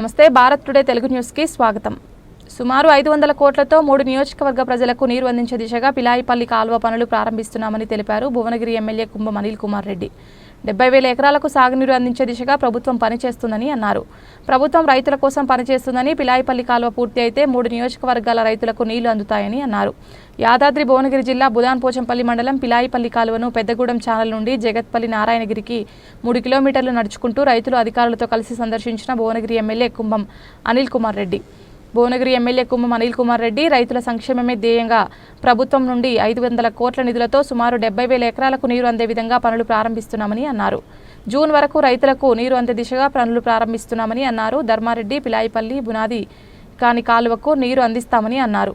నమస్తే భారత్ టుడే తెలుగు న్యూస్కి స్వాగతం. సుమారు ఐదు వందల కోట్లతో మూడు నియోజకవర్గ ప్రజలకు నీరు అందించే దిశగా పిలాయిపల్లి కాలువ పనులు ప్రారంభిస్తున్నామని తెలిపారు భువనగిరి ఎమ్మెల్యే కుంభం అనిల్ కుమార్ రెడ్డి. డెబ్బై వేల ఎకరాలకు సాగునీరు అందించే దిశగా ప్రభుత్వం పనిచేస్తుందని అన్నారు. ప్రభుత్వం రైతుల కోసం పనిచేస్తుందని పిలాయిపల్లి కాలువ పూర్తి అయితే మూడు నియోజకవర్గాల రైతులకు నీళ్ళు అందుతాయని అన్నారు. యాదాద్రి భువనగిరి జిల్లా బుదాన్ పోచంపల్లి మండలం పిలాయిపల్లి కాలువను పెద్దగూడెం ఛానల్ నుండి జగత్పల్లి నారాయణగిరికి మూడు కిలోమీటర్లు నడుచుకుంటూ రైతులు అధికారులతో కలిసి సందర్శించిన భువనగిరి ఎమ్మెల్యే కుంభం అనిల్ కుమార్ రెడ్డి. భువనగిరి ఎమ్మెల్యే కుంభం అనిల్ కుమార్ రెడ్డి రైతుల సంక్షేమమే ధ్యేయంగా ప్రభుత్వం నుండి ఐదు వందల కోట్ల నిధులతో సుమారు డెబ్బై వేల ఎకరాలకు నీరు అందే విధంగా పనులు ప్రారంభిస్తున్నామని అన్నారు. జూన్ వరకు రైతులకు నీరు అందే దిశగా పనులు ప్రారంభిస్తున్నామని అన్నారు. ధర్మారెడ్డి పిలాయిపల్లి బునాది కాని కాలువకు నీరు అందిస్తామని అన్నారు.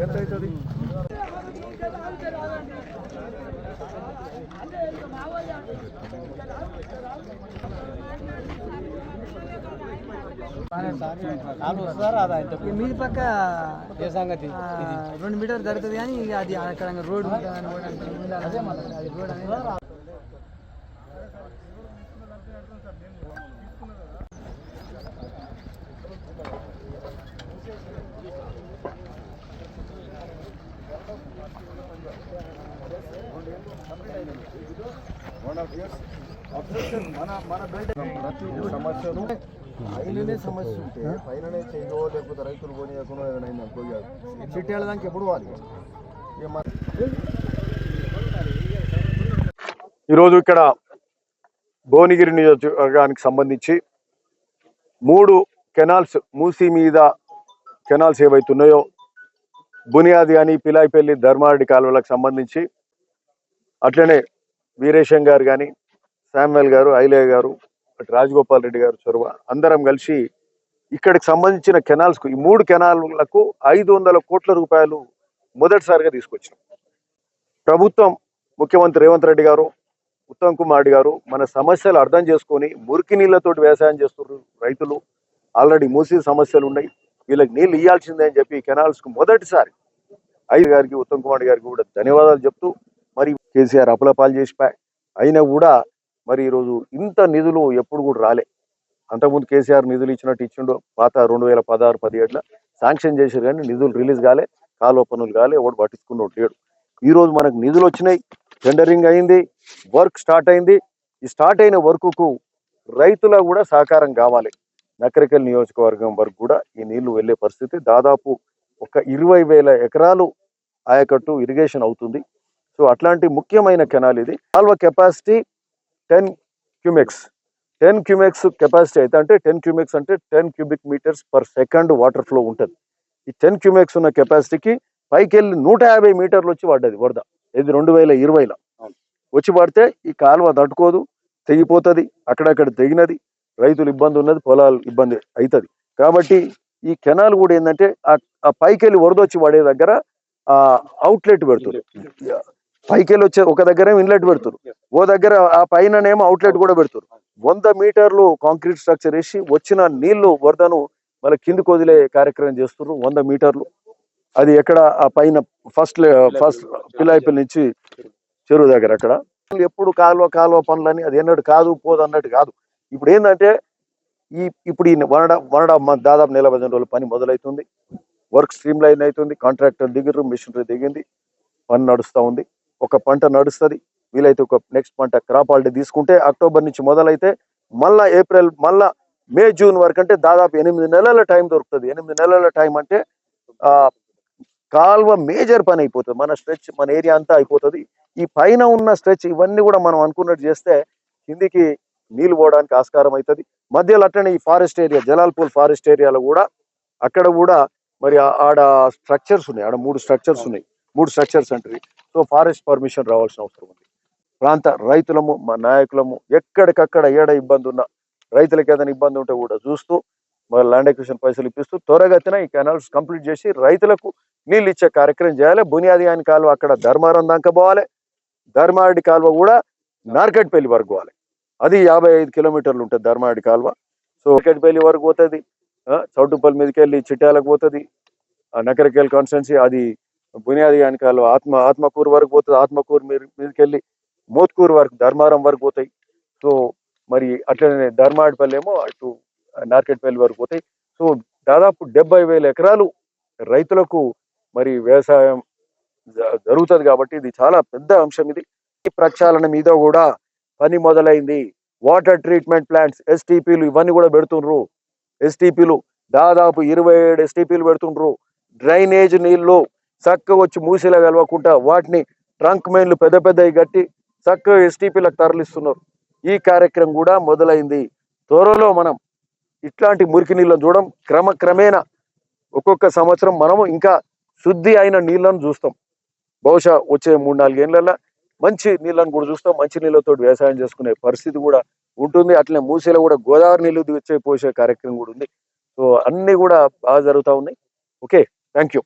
ఎంత పక్క ఏ సంగతి? రెండు మీటర్ జరుగుతుంది కానీ అది అక్కడ రోడ్ అది రోడ్ అనేది సమస్యను సమస్య ఉంటే పైననే చేయో లేకపోతే రైతులు ఏదైనా అనుకో ఎప్పుడు వాలి ఈరోజు ఇక్కడ భువనగిరి నియోజకవర్గానికి సంబంధించి మూడు కెనాల్స్ మూసి మీద కెనాల్స్ ఏవైతున్నాయో బునియాది అని పిలాయిపల్లి ధర్మారెడ్డి కాలువలకు సంబంధించి అట్లనే వీరేశం గారు కానీ శామ్యుల్ గారు ఐలయ్య గారు అటు రాజగోపాల్ రెడ్డి గారు చొరవ అందరం కలిసి ఇక్కడికి సంబంధించిన కెనాల్స్కు ఈ మూడు కెనాల్లకు ఐదు వందల కోట్ల రూపాయలు మొదటిసారిగా తీసుకొచ్చినాం. ప్రభుత్వం ముఖ్యమంత్రి రేవంత్ రెడ్డి గారు ఉత్తమ్ కుమార్ రెడ్డి గారు మన సమస్యలు అర్థం చేసుకొని మురికి నీళ్ళతోటి వ్యవసాయం చేస్తున్నారు రైతులు. ఆల్రెడీ మూసి సమస్యలు ఉన్నాయి. వీళ్ళకి నీళ్ళు ఇవ్వాల్సిందే అని చెప్పి కెనాల్స్కు మొదటిసారి ఐదు గారికి ఉత్తమ్ కుమార్ గారికి కూడా ధన్యవాదాలు చెప్తూ మరి కేసీఆర్ అప్పులపాలు చేసిపోయి. అయినా కూడా మరి ఈరోజు ఇంత నిధులు ఎప్పుడు కూడా రాలే. అంతకుముందు కేసీఆర్ నిధులు ఇచ్చినట్టు ఇచ్చిండు పాత రెండు వేల పదహారు పదిహేడులో శాంక్షన్ చేశారు కానీ నిధులు రిలీజ్ కాలే కాలువ పనులు కాలే ఎవడు పట్టించుకున్నోడు లేడు. ఈరోజు మనకు నిధులు వచ్చినాయి టెండరింగ్ అయింది వర్క్ స్టార్ట్ అయింది. ఈ స్టార్ట్ అయిన వర్క్కు రైతుల కూడా సహకారం కావాలి. నకరికల్ నియోజకవర్గం వరకు కూడా ఈ నీళ్ళు వెళ్ళే పరిస్థితి దాదాపు ఒక ఇరవై వేల ఎకరాలు ఆయకట్టు ఇరిగేషన్ అవుతుంది. సో అట్లాంటి ముఖ్యమైన కెనాల్ ఇది. కాల్వ capacity ten cumecs. Ten cumecs capacity అయితే అంటే టెన్ క్యూమెక్స్ అంటే ten cubic metres per second water flow ఉంటుంది. ఈ టెన్ క్యూమెక్స్ ఉన్న కెపాసిటీకి పైకి వెళ్ళి నూట యాభై మీటర్లు వచ్చి పడ్డది వరద. ఇది రెండు వేల ఇరవైలో. వచ్చి పడితే ఈ కాలువ తట్టుకోదు తెగిపోతుంది అక్కడక్కడ తెగినది రైతులు ఇబ్బంది ఉన్నది పొలాలు ఇబ్బంది అవుతుంది కాబట్టి ఈ కెనాల్ కూడా ఏంటంటే ఆ- పైకి వెళ్ళి వరద వచ్చి పడే దగ్గర ఆ అవుట్లెట్ పెడుతుంది. పైకి వెళ్ళి వచ్చే ఒక దగ్గర ఇన్లెట్ పెడతారు. ఓ దగ్గర ఆ పైననేమో అవుట్లెట్ కూడా పెడతారు. వంద మీటర్లు కాంక్రీట్ స్ట్రక్చర్ వేసి వచ్చిన నీళ్ళు వరదను మళ్ళీ కిందికి వదిలే కార్యక్రమం చేస్తున్నారు వంద మీటర్లు. అది ఎక్కడ? ఆ పైన ఫస్ట్ ఫస్ట్ పిలాయిపల్లి నుంచి చెరువు దగ్గర అక్కడ. ఎప్పుడు కాలువ కాలువ పనులని అది ఎన్నట్టు కాదు పోదు అన్నట్టు కాదు. ఇప్పుడు ఏంటంటే ఈ ఇప్పుడు ఈ వనడ వనడ దాదాపు నెల పదిహేను రోజుల పని మొదలవుతుంది వర్క్ స్ట్రీమ్ లైన్ అవుతుంది కాంట్రాక్టర్ దిగిర్రు మిషనరీ దిగింది. పని నడుస్తూ ఉంది. ఒక పంట నడుస్తుంది. వీలైతే ఒక నెక్స్ట్ పంట క్రాప్ హాలిడే తీసుకుంటే అక్టోబర్ నుంచి మొదలైతే మళ్ళా ఏప్రిల్ మళ్ళా మే జూన్ వరకు అంటే దాదాపు ఎనిమిది నెలల టైం దొరుకుతుంది. ఎనిమిది నెలల టైం అంటే ఆ కాల్వ మేజర్ పని అయిపోతుంది. మన స్ట్రెచ్ మన ఏరియా అంతా అయిపోతుంది. ఈ పైన ఉన్న స్ట్రెచ్ ఇవన్నీ కూడా మనం అనుకున్నట్టు చేస్తే కిందికి నీళ్ళు పోవడానికి ఆస్కారం అవుతుంది మధ్యలో అట్లనే ఈ ఫారెస్ట్ ఏరియా జలాల్పూర్ ఫారెస్ట్ ఏరియాలో కూడా అక్కడ కూడా మరి ఆడ స్ట్రక్చర్స్ ఉన్నాయి. ఆడ మూడు స్ట్రక్చర్స్ ఉన్నాయి. మూడు స్ట్రక్చర్స్ అంటారు సో ఫారెస్ట్ పర్మిషన్ రావాల్సిన అవసరం ఉంది. ప్రాంత రైతులము మా నాయకులము ఎక్కడికక్కడ ఏడ ఇబ్బంది ఉన్నా రైతులకు ఏదైనా ఇబ్బంది ఉంటే కూడా చూస్తూ మరి ల్యాండ్ ఎక్విషన్ పైసలు ఇప్పిస్తూ త్వరగతిన ఈ కెనాల్స్ కంప్లీట్ చేసి రైతులకు నీళ్ళు ఇచ్చే కార్యక్రమం చేయాలి. బునియాది అని కాలువ అక్కడ ధర్మారం దాకా పోవాలి. ధర్మారెడ్డి కాలువ కూడా నార్కెట్పల్లి వరకు పోవాలి. అది యాభై ఐదు కిలోమీటర్లు ఉంటుంది ధర్మారెడ్డి కాలువ. సో నార్కెట్పల్లి వరకు పోతుంది. చౌటుపల్లి మీదకి వెళ్ళి చిట్యాలకు పోతుంది. నకరకేల్ కాన్స్టెన్సీ అది బునియాది అని కాలువ ఆత్మ ఆత్మకూరు వరకు పోతుంది ఆత్మకూరు మీరు మీదకి వెళ్ళి మోత్కూరు వరకు ధర్మారం వరకు పోతాయి. సో మరి అట్లనే ధర్మాడిపల్లి ఏమో అటు నార్కెట్పల్లి వరకు పోతాయి. సో దాదాపు డెబ్బై వేల ఎకరాలు రైతులకు మరి వ్యవసాయం జ- జరుగుతుంది కాబట్టి ఇది చాలా పెద్ద అంశం ఇది. ఈ ప్రక్షాళన మీద కూడా పని మొదలైంది. వాటర్ ట్రీట్మెంట్ ప్లాంట్స్ ఎస్టీపీలు ఇవన్నీ కూడా పెడుతుండ్రు. ఎస్టీపీలు దాదాపు ఇరవై ఏడు ఎస్టీపీలు పెడుతుండ్రు. డ్రైనేజ్ నీళ్ళు చక్కగా వచ్చి మూసిలా కలవకుండా వాటిని ట్రంక్ మెయిన్లు పెద్ద పెద్దవి కట్టి చక్కగా ఎస్టీపీలకు తరలిస్తున్నారు. ఈ కార్యక్రమం కూడా మొదలైంది. త్వరలో మనం ఇట్లాంటి మురికి నీళ్ళను చూడడం క్రమక్రమేణా ఒక్కొక్క సంవత్సరం మనము ఇంకా శుద్ధి అయిన నీళ్ళను చూస్తాం. బహుశా వచ్చే మూడు నాలుగేళ్ళలో మంచి నీళ్ళను కూడా చూస్తాం. మంచి నీళ్ళతో వ్యవసాయం చేసుకునే పరిస్థితి కూడా ఉంటుంది. అట్లనే మూసీలో కూడా గోదావరి నీళ్ళు తెచ్చే పోసే కార్యక్రమం కూడా ఉంది. సో అన్ని కూడా బాగా జరుగుతూ ఉన్నాయి. Okay thank you.